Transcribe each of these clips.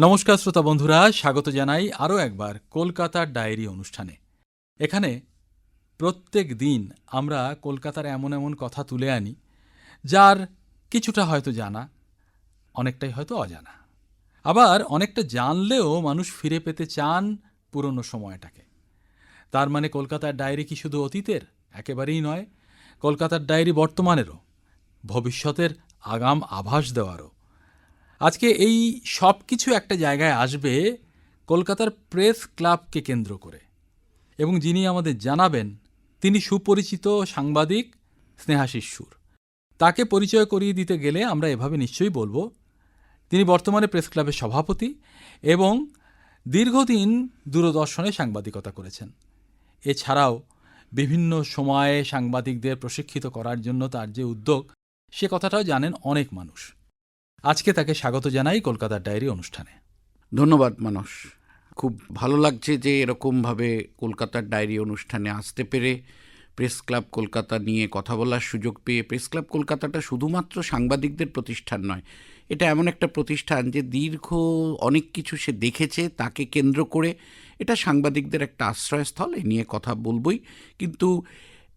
নমস্কার শ্রোতা বন্ধুরা, স্বাগত জানাই আরও একবার কলকাতার ডায়েরি অনুষ্ঠানে। এখানে প্রত্যেক দিন আমরা কলকাতার এমন এমন কথা তুলে আনি, যার কিছুটা হয়তো জানা, অনেকটাই হয়তো অজানা। আবার অনেকটা জানলেও মানুষ ফিরে পেতে চান পুরনো সময়টাকে। তার মানে কলকাতার ডায়েরি কি শুধু অতীতের? একেবারেই নয়। কলকাতার ডায়েরি বর্তমানেরও, ভবিষ্যতের আগাম আভাস দেওয়ারও। আজকে এই সব কিছু একটা জায়গায় আসবে কলকাতার প্রেস ক্লাবকে কেন্দ্র করে। এবং যিনি আমাদের জানাবেন, তিনি সুপরিচিত সাংবাদিক স্নেহাশিসুর তাকে পরিচয় করিয়ে দিতে গেলে আমরা এভাবে নিশ্চয়ই বলব, তিনি বর্তমানে প্রেস ক্লাবের সভাপতি এবং দীর্ঘদিন দূরদর্শনে সাংবাদিকতা করেছেন। এছাড়াও বিভিন্ন সময়ে সাংবাদিকদের প্রশিক্ষিত করার জন্য তার যে উদ্যোগ, সে কথাটাও জানেন অনেক মানুষ। আজকে তাকে স্বাগত জানাই কলকাতার ডায়েরি অনুষ্ঠানে। ধন্যবাদ, মানস। খুব ভালো লাগছে যে এরকমভাবে কলকাতার ডায়েরি অনুষ্ঠানে আসতে পেরে, প্রেস ক্লাব কলকাতা নিয়ে কথা বলার সুযোগ পেয়ে, প্রেস ক্লাব কলকাতাটা শুধুমাত্র সাংবাদিকদের প্রতিষ্ঠান নয়, এটা এমন একটা প্রতিষ্ঠান যে দীর্ঘ অনেক কিছু সে দেখেছে, তাকে কেন্দ্র করে এটা সাংবাদিকদের একটা আশ্রয়স্থল, এ নিয়ে কথা বলবই। কিন্তু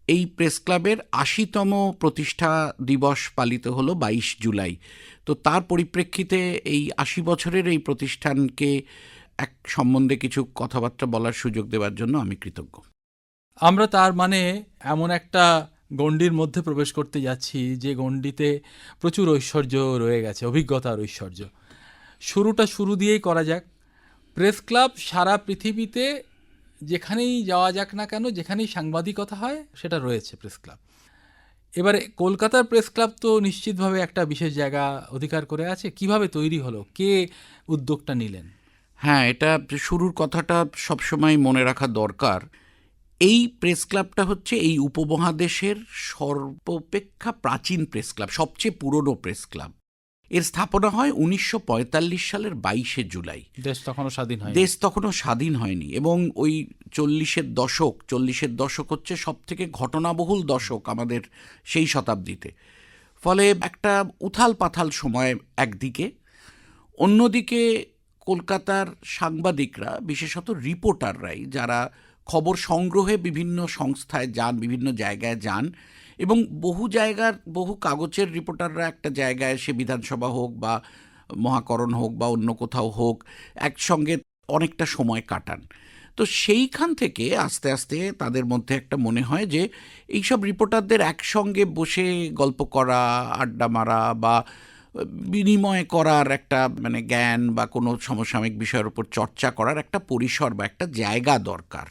এই প্রেস ক্লাবের আশিতম প্রতিষ্ঠা দিবস পালিত হলো বাইশ জুলাই। তো তার পরিপ্রেক্ষিতে এই আশি বছরের এই প্রতিষ্ঠানকে এক সম্বন্ধে কিছু কথাবার্তা বলার সুযোগ দেওয়ার জন্য আমি কৃতজ্ঞ। আমরা তার মানে এমন একটা গণ্ডির মধ্যে প্রবেশ করতে যাচ্ছি, যে গণ্ডিতে প্রচুর ঐশ্বর্য রয়ে গেছে, অভিজ্ঞতার ঐশ্বর্য। শুরুটা শুরু দিয়েই করা যাক। প্রেস ক্লাব সারা পৃথিবীতে যেখানেই যাওয়া যাক না কেন, যেখানেই সাংবাদিকতা হয়, সেটা রয়েছে প্রেস ক্লাব। এবারে কলকাতার প্রেস ক্লাব তো নিশ্চিতভাবে একটা বিশেষ জায়গা অধিকার করে আছে। কীভাবে তৈরি হলো? কে উদ্যোগটা নিলেন? হ্যাঁ এটা শুরুর কথাটা সবসময় মনে রাখা দরকার। এই প্রেস ক্লাবটা হচ্ছে এই উপমহাদেশের সর্বাপেক্ষা প্রাচীন প্রেস ক্লাব, সবচেয়ে পুরনো প্রেস ক্লাব। এর স্থাপনা হয় উনিশশো পঁয়তাল্লিশ সালের বাইশে জুলাই। দেশ তখনও স্বাধীন হয় দেশ তখনও স্বাধীন হয়নি এবং ওই চল্লিশের দশক চল্লিশের দশক হচ্ছে সব থেকে ঘটনাবহুল দশক আমাদের সেই শতাব্দীতে। ফলে একটা উথাল পাথাল সময় একদিকে অন্যদিকে কলকাতার সাংবাদিকরা বিশেষত রিপোর্টাররাই যারা খবর সংগ্রহে বিভিন্ন সংস্থায় যান বিভিন্ন জায়গায় যান এবং বহু জায়গার, বহু কাগজের রিপোর্টাররা একটা জায়গায় সে বিধানসভা হোক বা মহাকরণ হোক বা অন্য কোথাও হোক, একসঙ্গে অনেকটা সময় কাটান। তো সেইখান থেকে আস্তে আস্তে তাদের মধ্যে একটা মনে হয় যে, এইসব রিপোর্টারদের একসঙ্গে বসে গল্প করা, আড্ডা মারা বা বিনিময় করার একটা মানে জ্ঞান বা কোনো সমসাময়িক বিষয়ের উপর চর্চা করার একটা পরিসর বা একটা জায়গা দরকার।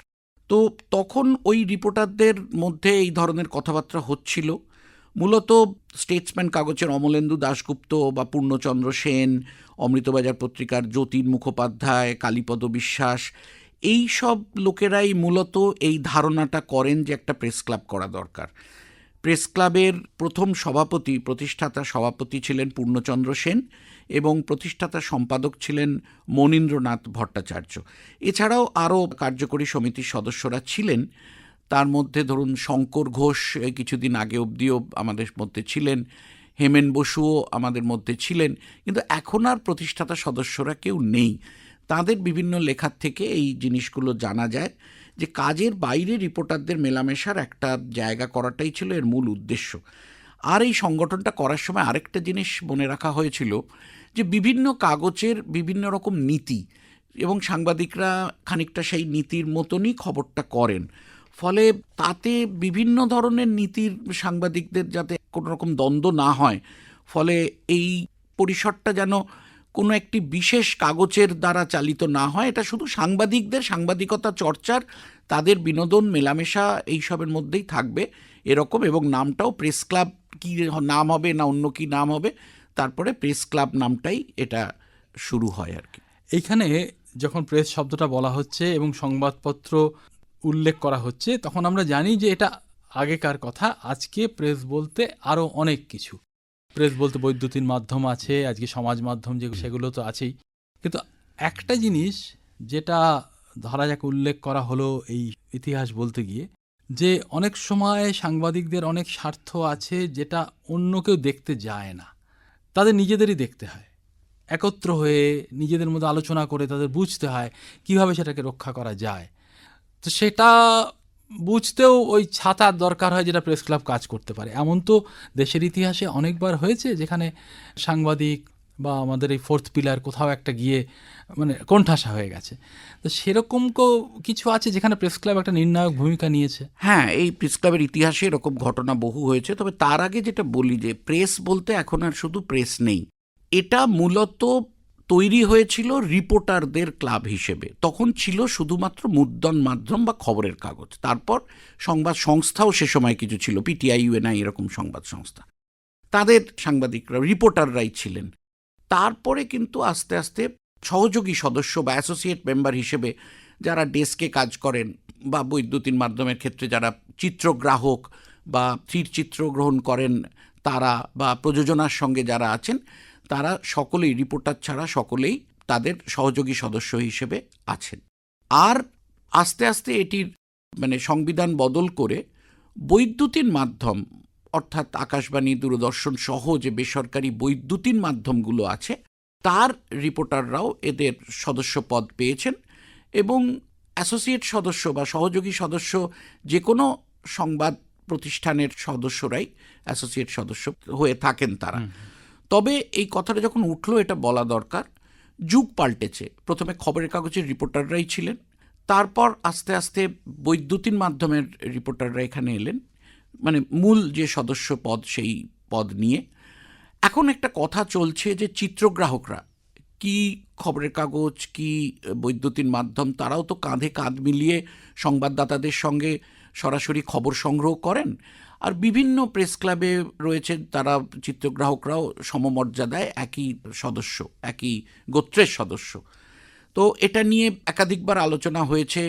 তো তখন ওই রিপোর্টারদের মধ্যে এই ধরনের কথাবার্তা হচ্ছিল। মূলত স্টেটসম্যান কাগজের অমলেন্দু দাশগুপ্ত বা পূর্ণচন্দ্র সেন, অমৃতবাজার পত্রিকার যতীন মুখোপাধ্যায়, কালীপদ বিশ্বাস, এই সব লোকেরাই মূলত এই ধারণাটা করেন যে একটা প্রেস ক্লাব করা দরকার। প্রেস ক্লাবের প্রথম সভাপতি, প্রতিষ্ঠাতা সভাপতি ছিলেন পূর্ণচন্দ্র সেন এবং প্রতিষ্ঠাতা সম্পাদক ছিলেন মনীন্দ্রনাথ ভট্টাচার্য। এছাড়াও আরও কার্যকরী সমিতির সদস্যরা ছিলেন। তার মধ্যে ধরুন শঙ্কর ঘোষ কিছুদিন আগে অবধিও আমাদের মধ্যে ছিলেন, হেমেন বসুও আমাদের মধ্যে ছিলেন, কিন্তু এখন আর প্রতিষ্ঠাতা সদস্যরা কেউ নেই। তাদের বিভিন্ন লেখার থেকে এই জিনিসগুলো জানা যায়। যে কাজের বাইরে রিপোর্টারদের মেলামেশার একটা জায়গা করাটাই ছিল এর মূল উদ্দেশ্য। আর এই সংগঠনটা করার সময় আরেকটা জিনিস মনে রাখা হয়েছিল যে বিভিন্ন কাগজের বিভিন্ন রকম নীতি এবং সাংবাদিকরা খানিকটা সেই নীতির মতনই খবরটা করেন। ফলে তাতে বিভিন্ন ধরনের নীতির সাংবাদিকদের যাতে কোনো রকম দ্বন্দ্ব না হয়, ফলে এই পরিসরটা যেন কোনো একটি বিশেষ কাগজের দ্বারা চালিত না হয়। এটা শুধু সাংবাদিকদের সাংবাদিকতা চর্চার, তাদের বিনোদন, মেলামেশা এইসবের মধ্যেই থাকবে এরকম এবং নামটাও প্রেস ক্লাব কি নাম হবে না অন্য কি নাম হবে, তারপরে প্রেস ক্লাব নামটাই এটা শুরু হয় আর কি। এইখানে যখন প্রেস শব্দটা বলা হচ্ছে এবং সংবাদপত্র উল্লেখ করা হচ্ছে, তখন আমরা জানি যে এটা আগেকার কথা, আজকে প্রেস বলতে আরও অনেক কিছু। প্রেস বলতে বৈদ্যুতিন মাধ্যম আছে, আজকে সমাজ মাধ্যম যে সেগুলো তো আছেই। কিন্তু একটা জিনিস যেটা ধরা যাক উল্লেখ করা হলো এই ইতিহাস বলতে গিয়ে, যে অনেক সময় সাংবাদিকদের অনেক স্বার্থ আছে যেটা অন্য কেউ দেখতে যায় না। তাদের নিজেদেরই দেখতে হয়। একত্র হয়ে নিজেদের মধ্যে আলোচনা করে তাদের বুঝতে হয় কীভাবে সেটাকে রক্ষা করা যায়। তো সেটা বুঝতেও ওই ছাতার দরকার হয় যেটা প্রেস ক্লাব কাজ করতে পারে। এমন তো দেশের ইতিহাসে অনেকবার হয়েছে যেখানে সাংবাদিক বা আমাদের এই ফোর্থ পিলার কোথাও একটা গিয়ে মানে কোণঠাসা হয়ে গেছে। তো সেরকম কিছু আছে যেখানে প্রেস ক্লাব একটা নির্ণায়ক ভূমিকা নিয়েছে? হ্যাঁ এই প্রেস ক্লাবের ইতিহাসে এরকম ঘটনা বহু হয়েছে। তবে তার আগে যেটা বলি যে, প্রেস বলতে এখন আর শুধু প্রেস নেই। এটা মূলত তৈরি হয়েছিল রিপোর্টারদের ক্লাব হিসেবে। তখন ছিল শুধুমাত্র মুদ্রণ মাধ্যম বা খবরের কাগজ। তারপর সংবাদ সংস্থাও সে সময় কিছু ছিল পিটিআই ইউএনআই এরকম সংবাদ সংস্থা। তাদের সাংবাদিকরা, রিপোর্টাররাই ছিলেন। তারপরে কিন্তু আস্তে আস্তে সহযোগী সদস্য বা অ্যাসোসিয়েট মেম্বার হিসেবে যারা ডেস্কে কাজ করেন বা বৈদ্যুতিন মাধ্যমের ক্ষেত্রে যারা চিত্রগ্রাহক বা স্থির চিত্র গ্রহণ করেন তারা বা প্রযোজনার সঙ্গে যারা আছেন তারা সকলেই রিপোর্টার ছাড়া সকলেই তাদের সহযোগী সদস্য হিসেবে আছেন। আর আস্তে আস্তে এটির মানে সংবিধান বদল করে বৈদ্যুতিন মাধ্যম, অর্থাৎ আকাশবাণী, দূরদর্শন সহ যে বেসরকারি বৈদ্যুতিন মাধ্যমগুলো আছে, তার রিপোর্টাররাও এদের সদস্য পদ পেয়েছেন এবং অ্যাসোসিয়েট সদস্য বা সহযোগী সদস্য যে কোনো সংবাদ প্রতিষ্ঠানের সদস্যরাই অ্যাসোসিয়েট সদস্য হয়ে থাকেন তারা। তবে এই কথাটা যখন উঠল, এটা বলা দরকার। যুগ পাল্টেছে। প্রথমে খবরের কাগজের রিপোর্টাররাই ছিলেন। তারপর আস্তে আস্তে বৈদ্যুতিন মাধ্যমের রিপোর্টাররা এখানে এলেন। মানে মূল যে সদস্য পদ, সেই পদ নিয়ে। এখন একটা কথা চলছে যে চিত্রগ্রাহকরা কি খবরের কাগজ, কি বৈদ্যুতিন মাধ্যম, তারাও তো কাঁধে কাঁধ মিলিয়ে সংবাদদাতাদের সঙ্গে সরাসরি খবর সংগ্রহ করেন। আর বিভিন্ন প্রেস ক্লাবে রয়েছে তারা চিত্রগ্রাহকরাও সমমর্যাদায় একই সদস্য, একই গোত্রের সদস্য। তো এটা নিয়ে একাধিকবার আলোচনা হয়েছে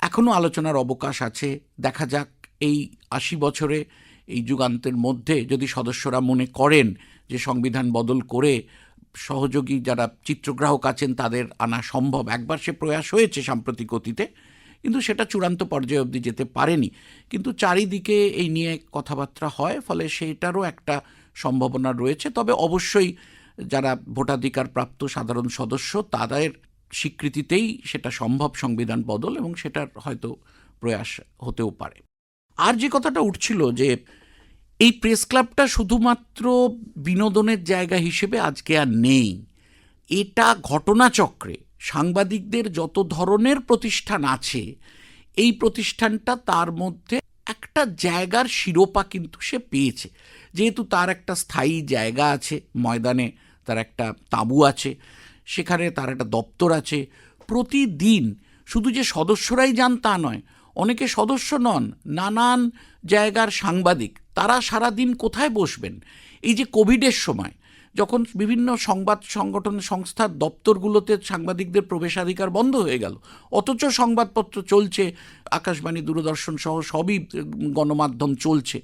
এখনও আলোচনার অবকাশ আছে। দেখা যাক এই আশি বছরে, এই যুগান্তের মধ্যে যদি সদস্যরা মনে করেন যে সংবিধান বদল করে সহযোগী যারা চিত্রগ্রাহক আছেন তাদের আনা সম্ভব। একবার সে প্রয়াস হয়েছে সাম্প্রতিক অতীতে কিন্তু সেটা চূড়ান্ত পর্যায়ে অবধি যেতে পারেনি। কিন্তু চারিদিকে এই নিয়ে কথাবার্তা হয়, ফলে সেইটারও একটা সম্ভাবনা রয়েছে। তবে অবশ্যই যারা ভোটাধিকার প্রাপ্ত সাধারণ সদস্য, তাদের স্বীকৃতিতেই সেটা সম্ভব সংবিধান বদল এবং সেটার হয়তো প্রয়াস হতেও পারে। আর যে কথাটা উঠছিল যে এই প্রেস ক্লাবটা শুধুমাত্র বিনোদনের জায়গা হিসেবে আজকে আর নেই, এটা ঘটনাচক্রে সাংবাদিকদের যত ধরনের প্রতিষ্ঠান আছে, এই প্রতিষ্ঠানটা তার মধ্যে একটা জায়গার শিরোপা কিন্তু সে পেয়েছে। যেহেতু তার একটা স্থায়ী জায়গা আছে, ময়দানে তার একটা তাঁবু আছে, সেখানে তার একটা দপ্তর আছে, প্রতিদিন শুধু যে সদস্যরাই যান তা নয়, অনেকে সদস্য নন, নানান জায়গার সাংবাদিক, তারা সারাদিন কোথায় বসবেন? এই যে কোভিডের সময় যখন বিভিন্ন সংবাদ সংগঠন সংস্থার দপ্তরগুলোতে সাংবাদিকদের প্রবেশাধিকার বন্ধ হয়ে গেল, অথচ সংবাদপত্র চলছে, আকাশবাণী দূরদর্শন সহ সবই গণমাধ্যম চলছে।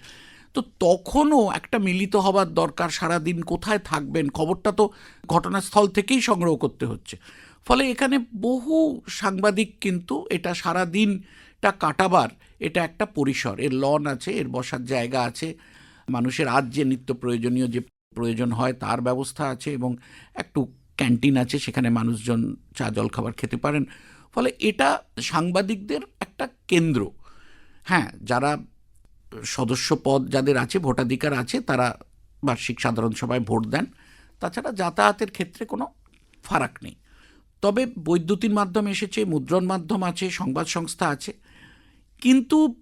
তো তখনও একটা মিলিত হবার দরকার সারাদিন কোথায় থাকবেন খবরটা তো ঘটনাস্থল থেকেই সংগ্রহ করতে হচ্ছে। ফলে এখানে বহু সাংবাদিক কিন্তু এটা সারাদিনটা কাটাবার, এটা একটা পরিসর। এর লন আছে, এর বসার জায়গা আছে, মানুষের আজ যে নিত্য প্রয়োজনীয় যে প্রয়োজন হয়, তার ব্যবস্থা আছে এবং একটু ক্যান্টিন আছে সেখানে মানুষজন চা, জল খাবার খেতে পারেন। ফলে এটা সাংবাদিকদের একটা কেন্দ্র। হ্যাঁ যারা সদস্য পদ যাদের আছে, ভোটাধিকার আছে, তারা বার্ষিক সাধারণ সভায় ভোট দেন। তাছাড়া যাতায়াতের ক্ষেত্রে কোনো ফারাক নেই। তবে বৈদ্যুতিন মাধ্যম এসেছে, মুদ্রণ মাধ্যম আছে, সংবাদ সংস্থা আছে। কিন্তু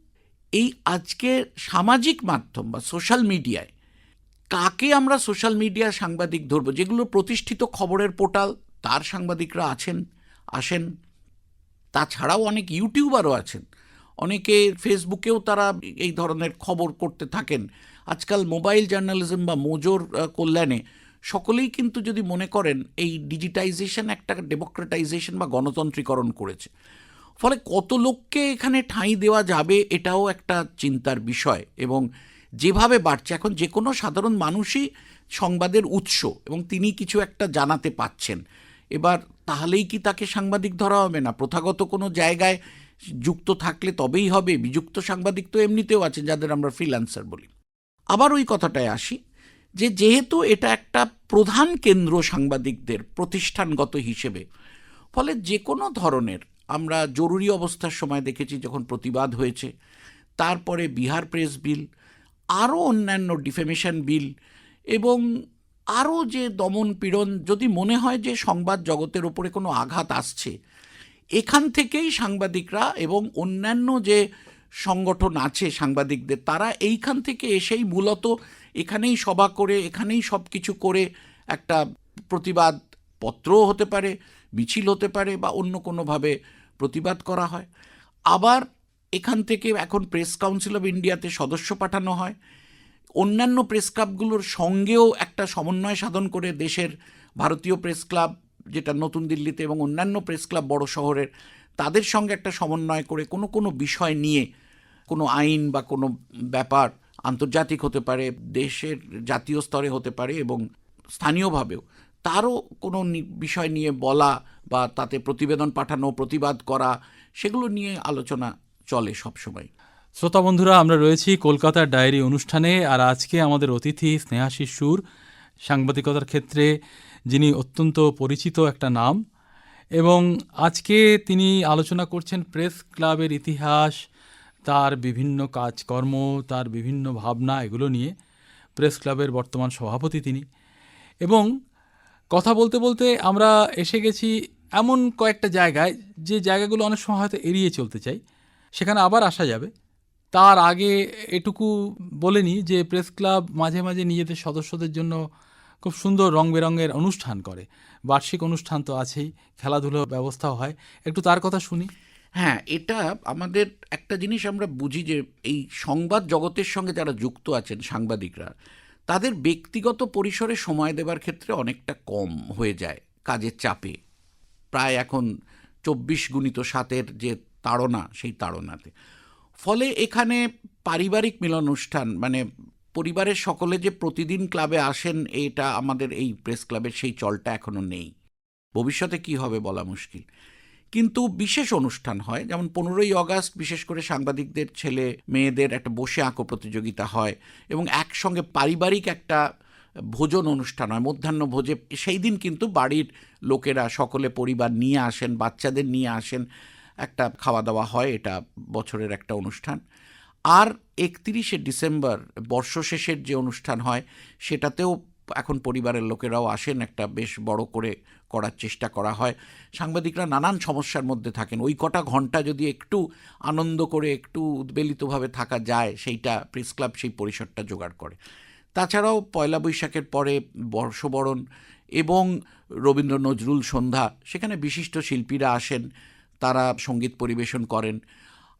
এই আজকে সামাজিক মাধ্যম বা সোশ্যাল মিডিয়ায় কাকে আমরা সোশ্যাল মিডিয়া সাংবাদিক ধরবো? যেগুলো প্রতিষ্ঠিত খবরের পোর্টাল, তার সাংবাদিকরা আছেন, আসেন। তাছাড়াও অনেক ইউটিউবারও আছেন। অনেকে ফেসবুকেও তারা এই ধরনের খবর করতে থাকেন। আজকাল মোবাইল জার্নালিজম বা মোজোর কল্যাণে সকলেই কিন্তু যদি মনে করেন, এই ডিজিটাইজেশন একটা ডেমোক্রেটাইজেশন বা গণতন্ত্রীকরণ করেছে। ফলে কত লোককে এখানে ঠাঁই দেওয়া যাবে এটাও একটা চিন্তার বিষয় এবং যেভাবে বাড়ছে, এখন যে কোনো সাধারণ মানুষই সংবাদের উৎস এবং তিনি কিছু একটা জানাতে পাচ্ছেন। এবার তাহলেই কি তাকে সাংবাদিক ধরা হবে না? প্রথাগত কোনো জায়গায় যুক্ত থাকলে তবেই হবে। বিযুক্ত সাংবাদিক তো এমনিতেও আছে যাদের আমরা ফ্রিল্যান্সার বলি। আবার ওই কথাটায় আসি যে, যেহেতু এটা একটা প্রধান কেন্দ্র সাংবাদিকদের প্রতিষ্ঠানগত হিসেবে, ফলে যে কোনো ধরনের, আমরা জরুরি অবস্থার সময় দেখেছি যখন প্রতিবাদ হয়েছে, তারপরে বিহার প্রেস বিল আরও অন্যান্য ডিফেমেশন বিল এবং আরও যে দমন পীড়ন, যদি মনে হয় যে সংবাদ জগতের ওপরে কোনো আঘাত আসছে, এখান থেকেই সাংবাদিকরা এবং অন্যান্য যে সংগঠন আছে সাংবাদিকদের, তারা এইখান থেকে এসেই মূলত এখানেই সভা করে, এখানেই সব কিছু করে একটা প্রতিবাদ পত্রও হতে পারে, মিছিল হতে পারে বা অন্য কোনোভাবে প্রতিবাদ করা হয়। আবার এখান থেকে এখন প্রেস কাউন্সিল অফ ইন্ডিয়াতে সদস্য পাঠানো হয়। অন্যান্য প্রেস ক্লাবগুলোর সঙ্গেও একটা সমন্বয় সাধন করে দেশের ভারতীয় প্রেস ক্লাব যেটা নতুন দিল্লিতে এবং অন্যান্য প্রেস ক্লাব বড় শহরের, তাদের সঙ্গে একটা সমন্বয় করে কোনো কোনো বিষয় নিয়ে কোনো আইন বা কোনো ব্যাপার আন্তর্জাতিক হতে পারে, দেশের জাতীয় স্তরে হতে পারে এবং স্থানীয়ভাবেও, তারও কোনো বিষয় নিয়ে বলা বা তাতে প্রতিবেদন পাঠানো, প্রতিবাদ করা, সেগুলো নিয়ে আলোচনা চলে সবসময়। শ্রোতা বন্ধুরা, আমরা রয়েছি কলকাতার ডায়েরি অনুষ্ঠানে আর আজকে আমাদের অতিথি স্নেহাশিস সুর সাংবাদিকতার ক্ষেত্রে যিনি অত্যন্ত পরিচিত একটা নাম এবং আজকে তিনি আলোচনা করছেন প্রেস ক্লাবের ইতিহাস, তার বিভিন্ন কাজকর্ম, তার বিভিন্ন ভাবনা, এগুলো নিয়ে। প্রেস ক্লাবের বর্তমান সভাপতি তিনি। এবং কথা বলতে বলতে আমরা এসে গেছি এমন কয়েকটা জায়গায়, যে জায়গাগুলো অনেক সময় হয়তো এড়িয়ে চলতে চাই। সেখানে আবার আসা যাবে। তার আগে এটুকু বলে নিই যে প্রেস ক্লাব মাঝে মাঝে নিজেদের সদস্যদের জন্য খুব সুন্দর রং বেরঙের অনুষ্ঠান করে। বার্ষিক অনুষ্ঠান তো আছেই, খেলাধুলোর ব্যবস্থাও হয়। একটু তার কথা শুনি। হ্যাঁ এটা আমাদের একটা জিনিস আমরা বুঝি যে এই সংবাদ জগতের সঙ্গে যারা যুক্ত আছেন সাংবাদিকরা, তাদের ব্যক্তিগত পরিসরে সময় দেবার ক্ষেত্রে অনেকটা কম হয়ে যায় কাজের চাপে। প্রায় এখন চব্বিশ গুণিত সাতের যে তাড়না, সেই তাড়নাতে। ফলে এখানে পারিবারিক মিলন অনুষ্ঠান মানে পরিবারের সকলে যে প্রতিদিন ক্লাবে আসেন, এটা আমাদের এই প্রেস ক্লাবের সেই চলটা এখনও নেই। ভবিষ্যতে কি হবে বলা মুশকিল। কিন্তু বিশেষ অনুষ্ঠান হয়, যেমন পনেরোই অগাস্ট বিশেষ করে সাংবাদিকদের, ছেলে মেয়েদের একটা বসে আঁকো প্রতিযোগিতা হয় এবং একসঙ্গে পারিবারিক একটা ভোজন অনুষ্ঠান হয়, মধ্যাহ্ন ভোজে। সেই দিন কিন্তু বাড়ির লোকেরা, সকলে পরিবার নিয়ে আসেন, বাচ্চাদের নিয়ে আসেন। একটা খাওয়া দাওয়া হয়, এটা বছরের একটা অনুষ্ঠান। আর একত্রিশে ডিসেম্বর, বর্ষশেষের যে অনুষ্ঠান হয়, সেটাতেও এখন পরিবারের লোকেরাও আসেন, একটা বেশ বড় করে করার চেষ্টা করা হয়। সাংবাদিকরা নানান সমস্যার মধ্যে থাকেন। ওই কটা ঘণ্টা যদি একটু আনন্দ করে, একটু উদ্বেলিতভাবে থাকা যায়, সেইটা প্রেস ক্লাব সেই পরিসরটা জোগাড় করে। তাছাড়াও পয়লা বৈশাখের পরে বর্ষবরণ এবং রবীন্দ্র নজরুল সন্ধ্যা, সেখানে বিশিষ্ট শিল্পীরা আসেন। তারা সংগীত পরিবেশন করেন।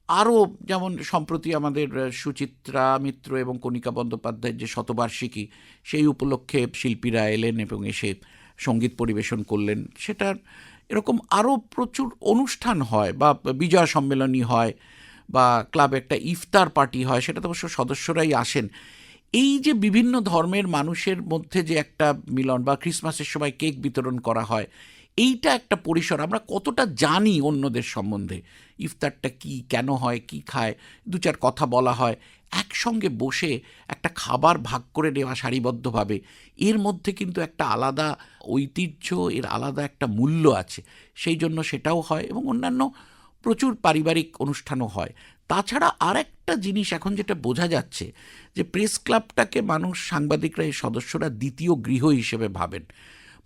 আরও যেমন সম্প্রতি আমাদের সুচিত্রা মিত্র এবং কণিকা বন্দ্যোপাধ্যায়ের যে শতবার্ষিকী, সেই উপলক্ষে শিল্পীরা এলেন এবং এসে সংগীত পরিবেশন করলেন। সেটার এরকম আরও প্রচুর অনুষ্ঠান হয় বা বিজয় সম্মেলনী হয় বা ক্লাবে একটা ইফতার পার্টি হয়, সেটাতে অবশ্য সদস্যরাই আসেন। এই যে বিভিন্ন ধর্মের মানুষের মধ্যে যে একটা মিলন বা ক্রিসমাসের সময় কেক বিতরণ করা হয় এইটা একটা পরিসর। আমরা কতটা জানি অন্যদের সম্বন্ধে। ইফতারটা কি, কেন হয়, কি খায়, দু চার কথা বলা হয়, একসঙ্গে বসে একটা খাবার ভাগ করে নেওয়া সারিবদ্ধভাবে, এর মধ্যে কিন্তু একটা আলাদা ঐতিহ্য, এর আলাদা একটা মূল্য আছে। সেই জন্য সেটাও হয় এবং অন্যান্য প্রচুর পারিবারিক অনুষ্ঠানও হয়। তাছাড়া আর একটা জিনিস এখন যেটা বোঝা যাচ্ছে, যে প্রেস ক্লাবটাকে মানুষ সাংবাদিকরা, এই সদস্যরা দ্বিতীয় গৃহ হিসেবে ভাবেন।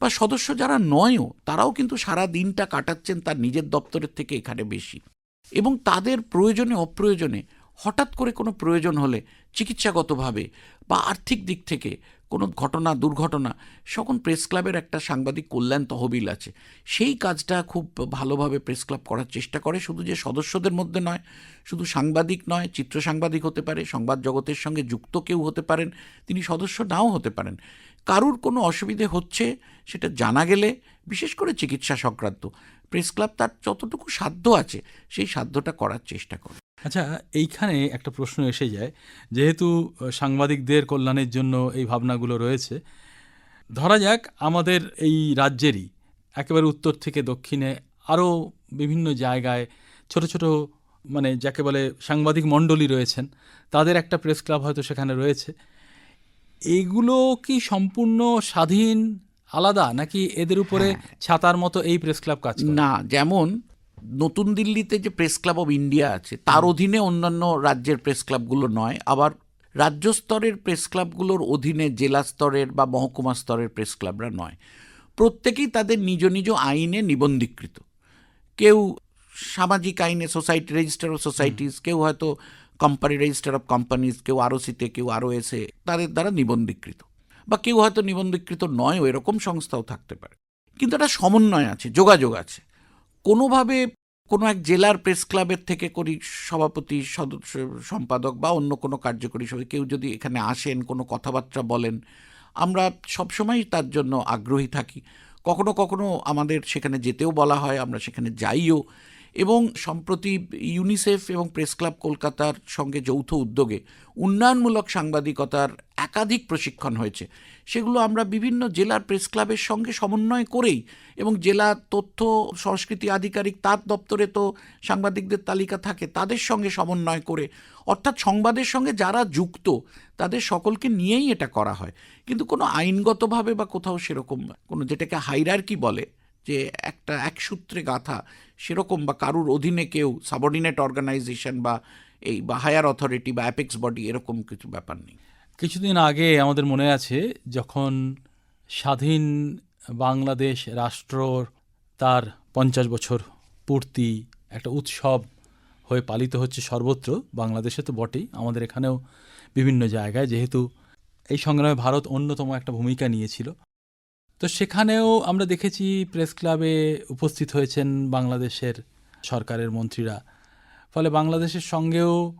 বা সদস্য যারা নয়ও, তারাও কিন্তু সারা দিনটা কাটাচ্ছেন তার নিজের দপ্তরের থেকে এখানে বেশি। এবং তাদের প্রয়োজনে, অপ্রয়োজনে, হঠাৎ করে কোনো প্রয়োজন হলে চিকিৎসাগতভাবে বা আর্থিক দিক থেকে কোনো ঘটনা, দুর্ঘটনা, সকল প্রেস ক্লাবের একটা সাংবাদিক কল্যাণ তহবিল আছে। সেই কাজটা খুব ভালোভাবে প্রেস ক্লাব করার চেষ্টা করে। শুধু যে সদস্যদের মধ্যে নয়, শুধু সাংবাদিক নয়, চিত্র সাংবাদিক হতে পারে, সংবাদ জগতের সঙ্গে যুক্ত কেউ হতে পারেন, তিনি সদস্য নাও হতে পারেন। কারুর কোনো অসুবিধে হচ্ছে সেটা জানা গেলে, বিশেষ করে চিকিৎসা সংক্রান্ত, প্রেস ক্লাব তার যতটুকু সাধ্য আছে, সেই সাধ্যটা করার চেষ্টা করে। আচ্ছা এইখানে একটা প্রশ্ন এসে যায়, যেহেতু সাংবাদিকদের কল্যাণের জন্য এই ভাবনাগুলো রয়েছে, ধরা যাক আমাদের এই রাজ্যেরই, একেবারে উত্তর থেকে দক্ষিণে আরও বিভিন্ন জায়গায় ছোট ছোট মানে যাকে বলে সাংবাদিক মণ্ডলী রয়েছেন, তাদের একটা প্রেস ক্লাব হয়তো সেখানে রয়েছে এগুলো কি সম্পূর্ণ স্বাধীন আলাদা নাকি এদের উপরে ছাতার মতো এই প্রেস ক্লাব কাজ না যেমন নতুন দিল্লিতে যে প্রেস ক্লাব অফ ইন্ডিয়া আছে তার অধীনে অন্যান্য রাজ্যের প্রেস ক্লাবগুলো নয় আবার রাজ্য স্তরের প্রেস ক্লাবগুলোর অধীনে জেলা স্তরের বা মহকুমা স্তরের প্রেস ক্লাবরা নয়। প্রত্যেকেই তাদের নিজ নিজ আইনে নিবন্ধীকৃত। কেউ সামাজিক আইনে সোসাইটি রেজিস্টার অফ সোসাইটিস কেউ হয়তো কোম্পানি রেজিস্টার অফ কোম্পানিজ কেউ আরওসিতে, কেউ আরও এসে তাদের দ্বারা নিবন্ধীকৃত। বা কেউ হয়তো নিবন্ধীকৃত নয় এরকম সংস্থাও থাকতে পারে। কিন্তু একটা সমন্বয় আছে, যোগাযোগ আছে। কোনোভাবে কোনো এক জেলার প্রেস ক্লাবের থেকে করি সভাপতি, সদস্য, সম্পাদক বা অন্য কোনো কার্যকরী সবাই কেউ যদি এখানে আসেন, কোনো কথাবার্তা বলেন, আমরা সবসময় তার জন্য আগ্রহী থাকি। কখনো কখনো আমাদের সেখানে যেতেও বলা হয়, আমরা সেখানে যাইও। এবং সম্প্রতি ইউনিসেফ এবং প্রেস ক্লাব কলকাতার সঙ্গে যৌথ উদ্যোগে উন্নয়নমূলক সাংবাদিকতার একাধিক প্রশিক্ষণ হয়েছে। সেগুলো আমরা বিভিন্ন জেলার প্রেস ক্লাবের সঙ্গে সমন্বয় করেই এবং জেলা তথ্য, সংস্কৃতি আধিকারিক তার দপ্তরে তো সাংবাদিকদের তালিকা থাকে, তাদের সঙ্গে সমন্বয় করে, অর্থাৎ সংবাদের সঙ্গে যারা যুক্ত, তাদের সকলকে নিয়েই এটা করা হয়। কিন্তু কোনো আইনগতভাবে বা কোথাও সেরকম কোনো যেটাকে হাইরার্কি বলে যে একটা এক সূত্রে গাথা সেরকম বা কারুর অধীনে কেউ সাবঅর্ডিনেট অর্গানাইজেশন বা এই বা হায়ার অথরিটি বা অ্যাপেক্স বডি এরকম কিছু ব্যাপার নেই। কিছুদিন আগে আমাদের মনে আছে যখন স্বাধীন বাংলাদেশ রাষ্ট্র তার পঞ্চাশ বছর পূর্তি একটা উৎসব হয়ে পালিত হচ্ছে সর্বত্র, বাংলাদেশে তো বটেই, আমাদের এখানেও বিভিন্ন জায়গায়, যেহেতু এই সংগ্রামে ভারত অন্যতম একটা ভূমিকা নিয়েছিল। তো সেখানেও আমরা দেখেছি প্রেস ক্লাবে উপস্থিত হয়েছেন বাংলাদেশের সরকারের মন্ত্রীরা। ফলে বাংলাদেশের সঙ্গেও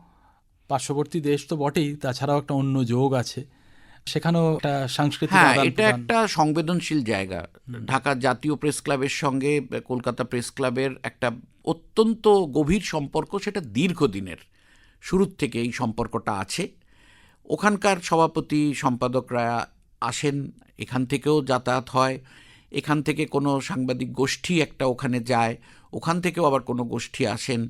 পার্শ্ববর্তী দেশ তো বটেই তাছাড়াও একটা অন্য যোগ আছে। সেখানেও একটা সাংস্কৃতিক হ্যাঁ এটা একটা সংবেদনশীল জায়গা। ঢাকা জাতীয় প্রেস ক্লাবের সঙ্গে কলকাতা প্রেস ক্লাবের একটা অত্যন্ত গভীর সম্পর্ক সেটা দীর্ঘদিনের। শুরুর থেকে এই সম্পর্কটা আছে। ওখানকার সভাপতি সম্পাদকরা আসেন, এখান থেকেও যাতায়াত হয়। এখান থেকে কোনো সাংবাদিক গোষ্ঠী একটা ওখানে যায়, ওখান থেকেও আবার কোনো গোষ্ঠী আসেন।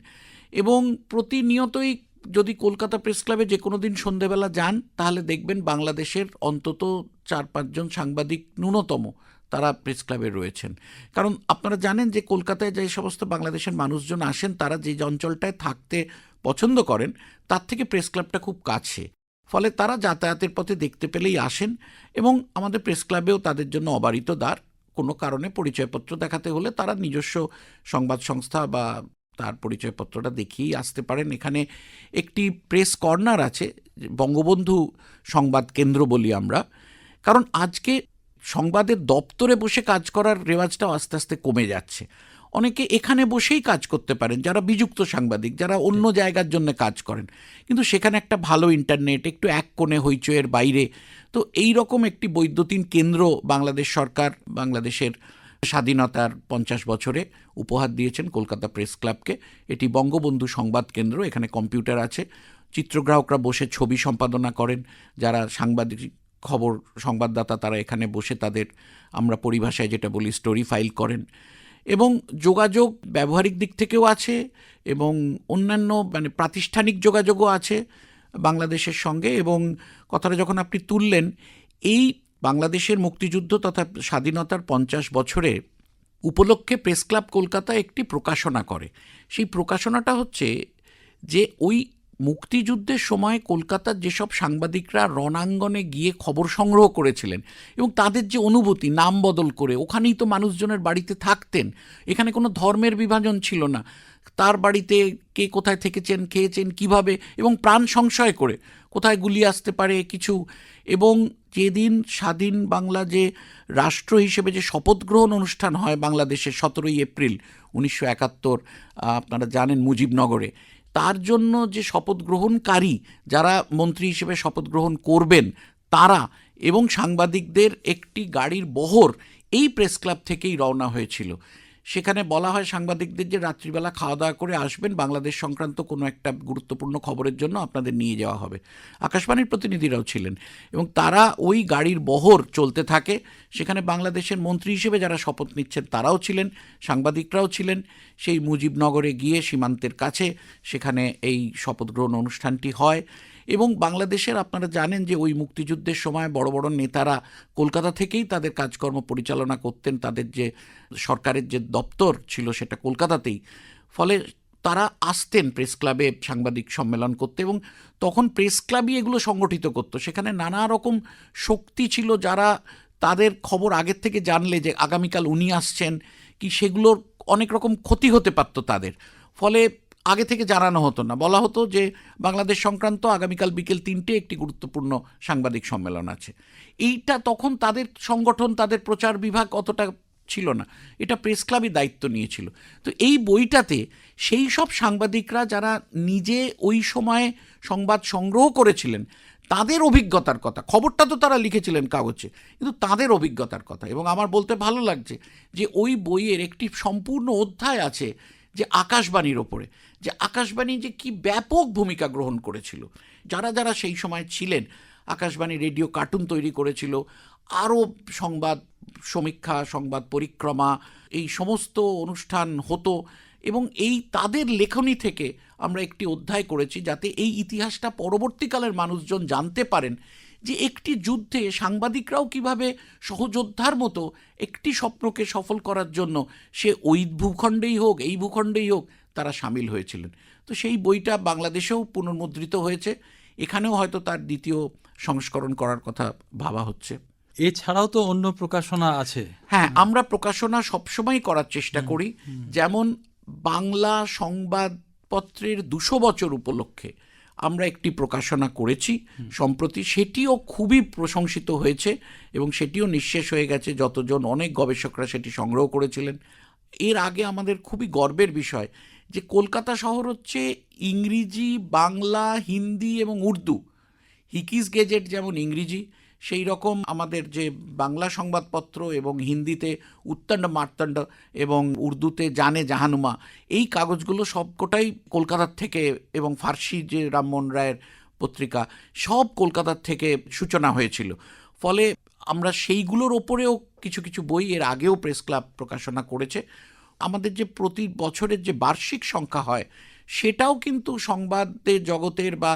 এবং প্রতিনিয়তই যদি কলকাতা প্রেস ক্লাবে যে কোনো দিন সন্ধেবেলা যান, তাহলে দেখবেন বাংলাদেশের অন্তত চার পাঁচজন সাংবাদিক ন্যূনতম তারা প্রেস ক্লাবে রয়েছেন। কারণ আপনারা জানেন যে কলকাতায় যে সমস্ত বাংলাদেশের মানুষজন আসেন, তারা যে অঞ্চলটায় থাকতে পছন্দ করেন, তার থেকে প্রেস ক্লাবটা খুব কাছে। ফলে তারা যাতায়াতের পথে দেখতে পেলেই আসেন এবং আমাদের প্রেস ক্লাবেও তাদের জন্য অবারিত দ্বার। কোনো কারণে পরিচয়পত্র দেখাতে হলে তারা নিজস্ব সংবাদ সংস্থা বা তার পরিচয়পত্রটা দেখিয়েই আসতে পারেন। এখানে একটি প্রেস কর্নার আছে, বঙ্গবন্ধু সংবাদ কেন্দ্র বলি আমরা। কারণ আজকে সংবাদের দপ্তরে বসে কাজ করার রেওয়াজটাও আস্তে আস্তে কমে যাচ্ছে। অনেকে এখানে বসেই কাজ করতে পারেন যারা বিযুক্ত সাংবাদিক যারা অন্য জায়গার জন্য কাজ করেন। কিন্তু সেখানে একটা ভালো ইন্টারনেট একটু এক কোণে হইচয়ের বাইরে। তো এই রকম একটি বৈদ্যুতিন কেন্দ্র বাংলাদেশ সরকার বাংলাদেশের স্বাধীনতার পঞ্চাশ বছরে উপহার দিয়েছেন কলকাতা প্রেস ক্লাবকে। এটি বঙ্গবন্ধু সংবাদ কেন্দ্র এখানে কম্পিউটার আছে। চিত্রগ্রাহকরা বসে ছবি সম্পাদনা করেন। যারা সাংবাদিক খবর সংবাদদাতা তারা এখানে বসে তাদের আমরা পরিভাষায় যেটা বলি স্টোরি ফাইল করেন। এবং যোগাযোগ ব্যবহারিক দিক থেকেও আছে এবং অন্যান্য মানে প্রাতিষ্ঠানিক যোগাযোগও আছে বাংলাদেশের সঙ্গে এবং কথাটা যখন আপনি তুললেন, এই বাংলাদেশের মুক্তিযুদ্ধ তথা স্বাধীনতার পঞ্চাশ বছরে উপলক্ষে প্রেস ক্লাব কলকাতা একটি প্রকাশনা করে। সেই প্রকাশনাটা হচ্ছে যে ওই মুক্তিযুদ্ধের সময় কলকাতার যেসব সাংবাদিকরা রণাঙ্গনে গিয়ে খবর সংগ্রহ করেছিলেন এবং তাদের যে অনুভূতি, নাম বদল করে, ওখানেই তো মানুষজনের বাড়িতে থাকতেন, এখানে কোনো ধর্মের বিভাজন ছিল না, তার বাড়িতে কে কোথায় থেকেছেন, খেয়েছেন, কীভাবে, এবং প্রাণ সংশয় করে, কোথায় গুলি আসতে পারে কিছু, এবং যেদিন স্বাধীন বাংলা যে রাষ্ট্র হিসেবে যে শপথ গ্রহণ অনুষ্ঠান হয় বাংলাদেশের সতেরোই এপ্রিল উনিশশো একাত্তর আপনারা জানেন মুজিবনগরে তার জন্য যে শপথ গ্রহণকারী, যারা মন্ত্রী হিসেবে শপথ গ্রহণ করবেন, তারা এবং সাংবাদিকদের একটি গাড়ির বহর, এই প্রেস ক্লাব থেকেই রওনা হয়েছিল। সেখানে বলা হয় সাংবাদিকদের যে রাত্রিবেলা খাওয়া দাওয়া করে আসবেন, বাংলাদেশ সংক্রান্ত কোনো একটা গুরুত্বপূর্ণ খবরের জন্য আপনাদের নিয়ে যাওয়া হবে। আকাশবাণীর প্রতিনিধিরাও ছিলেন এবং তারা ওই গাড়ির বহর চলতে থাকে। সেখানে বাংলাদেশের মন্ত্রী হিসেবে যারা শপথ নিচ্ছেন তারাও ছিলেন, সাংবাদিকরাও ছিলেন। সেই মুজিবনগরে গিয়ে সীমান্তের কাছে সেখানে এই শপথ গ্রহণ অনুষ্ঠানটি হয়। এবং বাংলাদেশের আপনারা জানেন যে ওই মুক্তিযুদ্ধের সময় বড় বড় নেতারা কলকাতা থেকেই তাদের কাজকর্ম পরিচালনা করতেন, তাদের যে সরকারের যে দপ্তর ছিল সেটা কলকাতাতেই। ফলে তারা আসতেন প্রেস ক্লাবে সাংবাদিক সম্মেলন করতে এবং তখন প্রেস ক্লাবই এগুলো সংগঠিত করতো। সেখানে নানা রকম শক্তি ছিল যারা তাদের খবর আগের থেকে জানলে যে আগামীকাল উনি আসছেন, কি সেগুলোর অনেক রকম ক্ষতি হতে পারতো তাদের। ফলে আগে থেকে জানানো হতো না। বলা হতো যে বাংলাদেশ সংক্রান্ত আগামীকাল বিকেল তিনটে একটি গুরুত্বপূর্ণ সাংবাদিক সম্মেলন আছে। এইটা তখন তাদের সংগঠন, তাদের প্রচার বিভাগ অতটা ছিল না। এটা প্রেস ক্লাবই দায়িত্ব নিয়েছিল। তো এই বইটাতে সেই সব সাংবাদিকরা যারা নিজে ওই সময়ে সংবাদ সংগ্রহ করেছিলেন, তাদের অভিজ্ঞতার কথা, খবরটা তো তারা লিখেছিলেন কাগজে, কিন্তু তাদের অভিজ্ঞতার কথা। এবং আমার বলতে ভালো লাগছে যে ওই বইয়ের একটি সম্পূর্ণ অধ্যায় আছে যে আকাশবাণীর ওপরে, যে আকাশবাণী যে কি ব্যাপক ভূমিকা গ্রহণ করেছিল। যারা যারা সেই সময় ছিলেন, আকাশবাণী রেডিও কার্টুন তৈরি করেছিল, আরও সংবাদ সমীক্ষা, সংবাদ পরিক্রমা, এই সমস্ত অনুষ্ঠান হতো এবং এই তাদের লেখনী থেকে আমরা একটি অধ্যায় করেছি যাতে এই ইতিহাসটা পরবর্তীকালের মানুষজন জানতে পারেন যে একটি যুদ্ধে সাংবাদিকরাও কীভাবে সহযোদ্ধার মতো একটি স্বপ্নকে সফল করার জন্য সে ওই ভূখণ্ডেই হোক এই ভূখণ্ডেই হোক তারা সামিল হয়েছিলেন। তো সেই বইটা বাংলাদেশেও পুনর্মুদ্রিত হয়েছে। এখানেও হয়তো তার দ্বিতীয় সংস্করণ করার কথা ভাবা হচ্ছে। এছাড়াও তো অন্য প্রকাশনা আছে। হ্যাঁ আমরা প্রকাশনা সবসময় করার চেষ্টা করি। যেমন বাংলা সংবাদপত্রের দুশো বছর উপলক্ষে আমরা একটি প্রকাশনা করেছি। সম্প্রতি সেটিও খুবই প্রশংসিত হয়েছে এবং সেটিও নিঃশেষ হয়ে গেছে। যতজন অনেক গবেষকরা সেটি সংগ্রহ করেছিলেন। এর আগে আমাদের খুবই গর্বের বিষয় যে কলকাতা শহর হচ্ছে ইংরেজি, বাংলা, হিন্দি এবং উর্দু। হিকিস গেজেট যেমন ইংরেজি সেই রকম আমাদের যে বাংলা সংবাদপত্র এবং হিন্দিতে উত্তণ্ড মার্তণ্ড এবং উর্দুতে জানে জাহানুমা, এই কাগজগুলো সবকটাই কলকাতার থেকে এবং ফার্সি যে রামমোহন রায়ের পত্রিকা, সব কলকাতার থেকে সূচনা হয়েছিল। ফলে আমরা সেইগুলোর ওপরেও কিছু কিছু বই এর আগেও প্রেস ক্লাব প্রকাশনা করেছে। আমাদের যে প্রতি বছরের যে বার্ষিক সংখ্যা হয়, সেটাও কিন্তু সংবাদের জগতের বা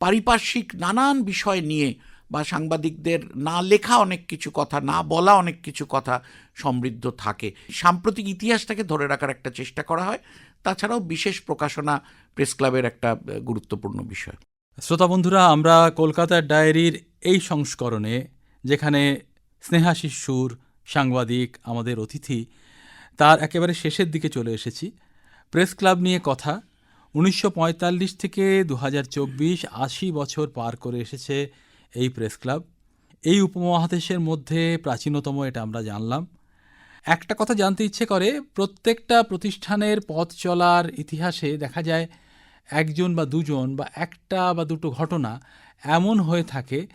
পারিপার্শ্বিক নানান বিষয় নিয়ে বা সাংবাদিকদের না লেখা অনেক কিছু কথা, না বলা অনেক কিছু কথা সমৃদ্ধ থাকে। সাম্প্রতিক ইতিহাসটাকে ধরে রাখার একটা চেষ্টা করা হয়। তাছাড়াও বিশেষ প্রকাশনা প্রেস ক্লাবের একটা গুরুত্বপূর্ণ বিষয়। শ্রোতা বন্ধুরা, আমরা কলকাতার ডায়েরির এই সংস্করণে, যেখানে স্নেহা শিশুর সাংবাদিক, আমাদের অতিথি, তার একেবারে শেষের দিকে চলে এসেছি। প্রেস ক্লাব নিয়ে কথা। উনিশশো পঁয়তাল্লিশ থেকে দু হাজার আশি বছর পার করে এসেছে এই প্রেস ক্লাব। এই উপমহাদেশের মধ্যে প্রাচীনতম এটা আমরা জানলাম। একটা কথা জানতে ইচ্ছে করে প্রত্যেকটা প্রতিষ্ঠানের পথ চলার ইতিহাসে দেখা যায় একজন বা দুজন বা একটা বা দুটো ঘটনা এমন হয়ে থাকে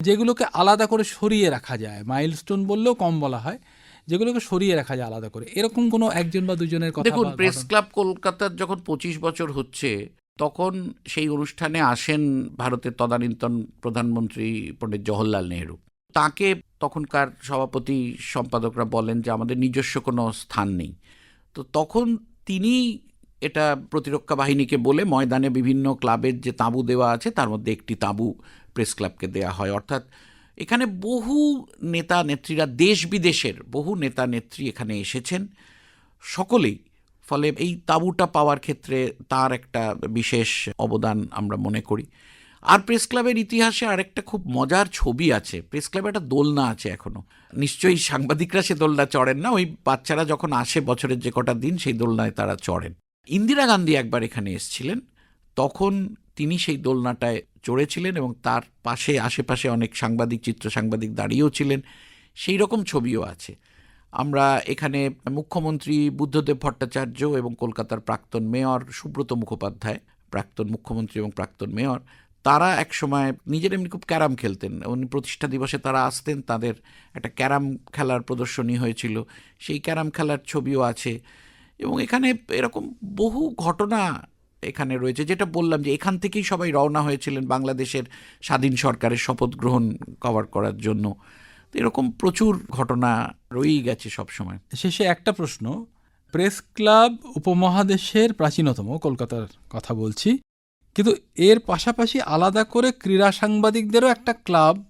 যেগুলোকে আলাদা করে সরিয়ে রাখা যায়। মাইলস্টোন বললেও কম বলা হয় যেগুলোকে সরিয়ে রাখা যায় আলাদা করে। এরকম কোনো একজন বা দুজনের কথা দেখুন প্রেস ক্লাব কলকাতার যখন পঁচিশ বছর হচ্ছে তখন সেই অনুষ্ঠানে আসেন ভারতের তদানীন্তন প্রধানমন্ত্রী পণ্ডিত জওহরলাল নেহরু। তাকে তখনকার সভাপতি সম্পাদকরা বলেন যে, আমাদের নিজস্ব কোনো স্থান নেই। তো তখন তিনি এটা প্রতিরক্ষা বাহিনীকে বলে ময়দানে বিভিন্ন ক্লাবের যে তাঁবু দেওয়া আছে, তার মধ্যে একটি তাঁবু প্রেস ক্লাবকে দেওয়া হয়। অর্থাৎ এখানে বহু নেতা নেত্রীরা দেশ বিদেশের বহু নেতা নেত্রী এখানে এসেছেন। সকলেই ফলে এই তাঁবুটা পাওয়ার ক্ষেত্রে তার একটা বিশেষ অবদান আমরা মনে করি। আর প্রেস ক্লাবের ইতিহাসে আরেকটা খুব মজার ছবি আছে। প্রেস ক্লাবে একটা দোলনা আছে এখনও নিশ্চয়ই সাংবাদিকরা সে দোলনা চড়েন না। ওই বাচ্চারা যখন আসে বছরের যে কটা দিন, সেই দোলনায় তারা চড়েন। ইন্দিরা গান্ধী একবার এখানে এসেছিলেন। তখন তিনি সেই দোলনাটায় চড়েছিলেন এবং তার পাশে, আশেপাশে অনেক সাংবাদিক চিত্র সাংবাদিক দাঁড়িয়েও ছিলেন। সেই রকম ছবিও আছে। আমরা এখানে মুখ্যমন্ত্রী বুদ্ধদেব ভট্টাচার্য এবং কলকাতার প্রাক্তন মেয়র সুব্রত মুখোপাধ্যায়, প্রাক্তন মুখ্যমন্ত্রী এবং প্রাক্তন মেয়র, তারা একসময় নিজের এমনি খুব ক্যারাম খেলতেন। উনি প্রতিষ্ঠা দিবসে তারা আসতেন, তাদের একটা ক্যারাম খেলার প্রদর্শনী হয়েছিল। সেই ক্যারাম খেলার ছবিও আছে। এবং এখানে এরকম বহু ঘটনা এখানে রয়েছে, যেটা বললাম যে এখান থেকেই সবাই রওনা হয়েছিলেন বাংলাদেশের স্বাধীন সরকারের শপথ গ্রহণ কভার করার জন্য। তো এরকম প্রচুর ঘটনা রয়েই গেছে সবসময়। শেষে একটা প্রশ্ন প্রেস ক্লাব উপমহাদেশের প্রাচীনতম কলকাতার কথা বলছি কিন্তু এর পাশাপাশি আলাদা করে ক্রীড়া সাংবাদিকদেরও একটা ক্লাব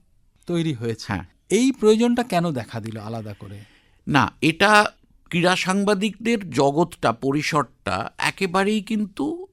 তৈরি হয়েছে। হ্যাঁ। এই প্রয়োজনটা কেন দেখা দিল আলাদা করে? না এটা ক্রীড়া সাংবাদিকদের জগৎটা পরিসরটা একেবারেই কিন্তু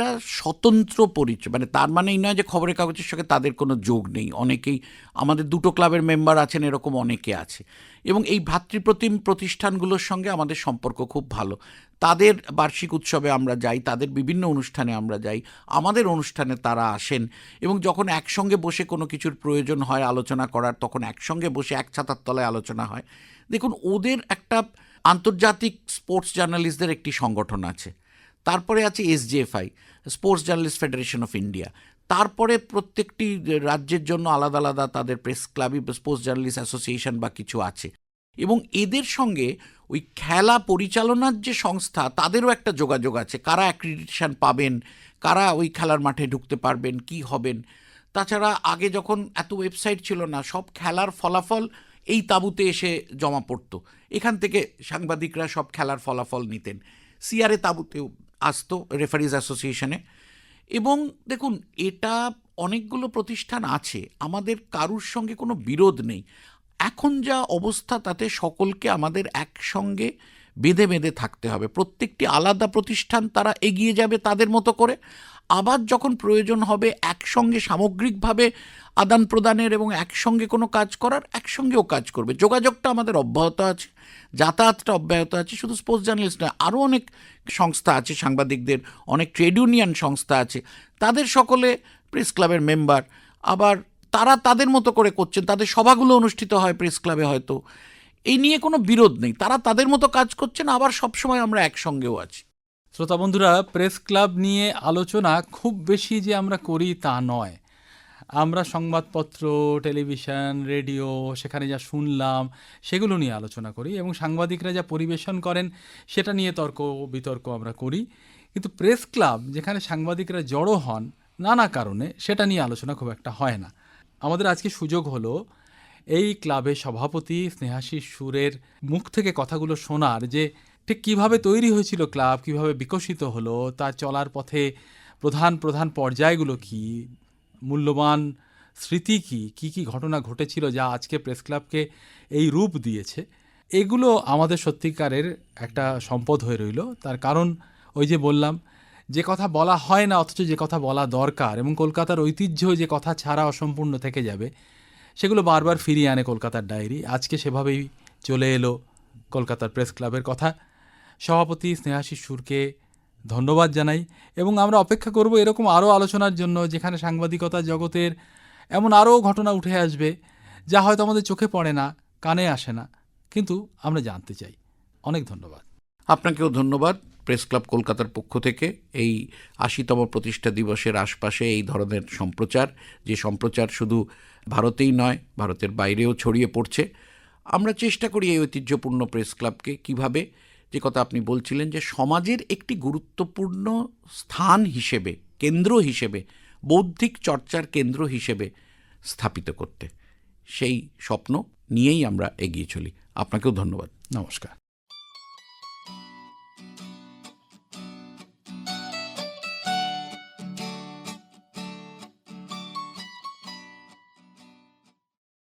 একটা স্বতন্ত্র পরিচয় মানে তার মানে এই নয় যে খবরের কাগজের সঙ্গে তাদের কোনো যোগ নেই। অনেকেই, আমাদের দুটো ক্লাবের মেম্বার আছেন, এরকম অনেকে আছে। এবং এই ভাতৃপ্রতিম প্রতিষ্ঠানগুলোর সঙ্গে আমাদের সম্পর্ক খুব ভালো। তাদের বার্ষিক উৎসবে আমরা যাই, তাদের বিভিন্ন অনুষ্ঠানে আমরা যাই, আমাদের অনুষ্ঠানে তারা আসেন এবং যখন একসঙ্গে বসে কোনো কিছুর প্রয়োজন হয় আলোচনা করার, তখন একসঙ্গে বসে এক ছাতার তলায় আলোচনা হয়। দেখুন, ওদের একটা আন্তর্জাতিক স্পোর্টস জার্নালিস্টদের একটি সংগঠন আছে। তারপরে আছে SGFI sports journalist federation of India তারপরে প্রত্যেকটি রাজ্যের জন্য আলাদা আলাদা তাদের প্রেস ক্লাবই স্পোর্টস জার্নালিস্ট অ্যাসোসিয়েশন বা কিছু আছে। এবং এদের সঙ্গে ওই খেলা পরিচালনার যে সংস্থা, তাদেরও একটা যোগাযোগ আছে। কারা অ্যাক্রিডিটেশন পাবেন, কারা ওই খেলার মাঠে ঢুকতে পারবেন, কি হবেন। তাছাড়া আগে যখন এত ওয়েবসাইট ছিল না, সব খেলার ফলাফল এই তাঁবুতে এসে জমা পড়তো। এখান থেকে সাংবাদিকরা সব খেলার ফলাফল নিতেন। সিআরএ তাঁবুতেও আসতো রেফারিজ অ্যাসোসিয়েশনে। এবং দেখুন, এটা অনেকগুলো প্রতিষ্ঠান আছে, আমাদের কারুর সঙ্গে কোনো বিরোধ নেই। এখন যা অবস্থা, তাতে সকলকে আমাদের একসঙ্গে বেঁধে বেঁধে থাকতে হবে। প্রত্যেকটি আলাদা প্রতিষ্ঠান তারা এগিয়ে যাবে তাদের মতো করে। আবার যখন প্রয়োজন হবে একসঙ্গে সামগ্রিকভাবে আদান প্রদানের এবং একসঙ্গে কোনো কাজ করার, একসঙ্গেও কাজ করবে। যোগাযোগটা আমাদের অব্যাহত আছে, যাতায়াতটা অব্যাহত আছে, শুধু স্পোর্টস জার্নালিস্ট নয়, আরও অনেক সংস্থা আছে, সাংবাদিকদের, অনেক ট্রেড ইউনিয়ন সংস্থা আছে। তাদের সকলে প্রেস ক্লাবের মেম্বার, আবার তারা তাদের মতো করে করছেন, তাদের সভাগুলো অনুষ্ঠিত হয় প্রেস ক্লাবে হয়তো। এই নিয়ে কোনো বিরোধ নেই, তারা তাদের মতো কাজ করছেন, আবার সবসময় আমরা একসঙ্গেও আছি। শ্রোতা বন্ধুরা, প্রেস ক্লাব নিয়ে আলোচনা খুব বেশি যে আমরা করি তা নয়। আমরা সংবাদপত্র, টেলিভিশন, রেডিও, সেখানে যা শুনলাম, সেগুলো নিয়ে আলোচনা করি এবং সাংবাদিকরা যা পরিবেশন করেন, সেটা নিয়ে তর্ক, বিতর্ক আমরা করি। কিন্তু প্রেস ক্লাব, যেখানে সাংবাদিকরা জড়ো হন, নানা কারণে সেটা নিয়ে আলোচনা খুব একটা হয় না। আমাদের আজকে সুযোগ হলো, এই ক্লাবের সভাপতি স্নেহাশিস সুরের মুখ থেকে কথাগুলো শোনার যে ঠিক কীভাবে তৈরি হয়েছিল ক্লাব, কীভাবে বিকশিত হলো তার চলার পথে প্রধান প্রধান পর্যায়গুলো কি, মূল্যবান স্মৃতি কি কি কি ঘটনা ঘটেছিল যা আজকে প্রেস ক্লাবকে এই রূপ দিয়েছে, এগুলো আমাদের সত্যিকারের একটা সম্পদ হয়ে রইল। তার কারণ ওই যে বললাম, যে কথা বলা হয় না, অথচ যে কথা বলা দরকার এবং কলকাতার ঐতিহ্য যে কথা ছাড়া অসম্পূর্ণ থেকে যাবে, সেগুলো বারবার ফিরিয়ে আনে কলকাতার ডায়েরি। আজকে সেভাবেই চলে এলো কলকাতার প্রেস ক্লাবের কথা। সভাপতি স্নেহাশিস সুরকে ধন্যবাদ জানাই এবং আমরা অপেক্ষা করব এরকম আরও আলোচনার জন্য যেখানে সাংবাদিকতা জগতের এমন আরও ঘটনা উঠে আসবে যা হয়তো আমাদের চোখে পড়ে না, কানে আসে না। কিন্তু আমরা জানতে চাই। অনেক ধন্যবাদ। আপনাকেও ধন্যবাদ প্রেস ক্লাব কলকাতার পক্ষ থেকে এই আশিতম প্রতিষ্ঠা দিবসের আশপাশে এই ধরনের সম্প্রচার, যে সম্প্রচার শুধু ভারতেই নয়, ভারতের বাইরেও ছড়িয়ে পড়ছে। আমরা চেষ্টা করি এই ঐতিহ্যপূর্ণ প্রেস ক্লাবকে কীভাবে যে কথা আপনি বলছিলেন যে সমাজের একটি গুরুত্বপূর্ণ স্থান হিসেবে, কেন্দ্র হিসেবে, বৌদ্ধিক চর্চার কেন্দ্র হিসেবে স্থাপিত করতে। সেই স্বপ্ন নিয়েই আমরা এগিয়ে চলি। আপনাকেও ধন্যবাদ। নমস্কার।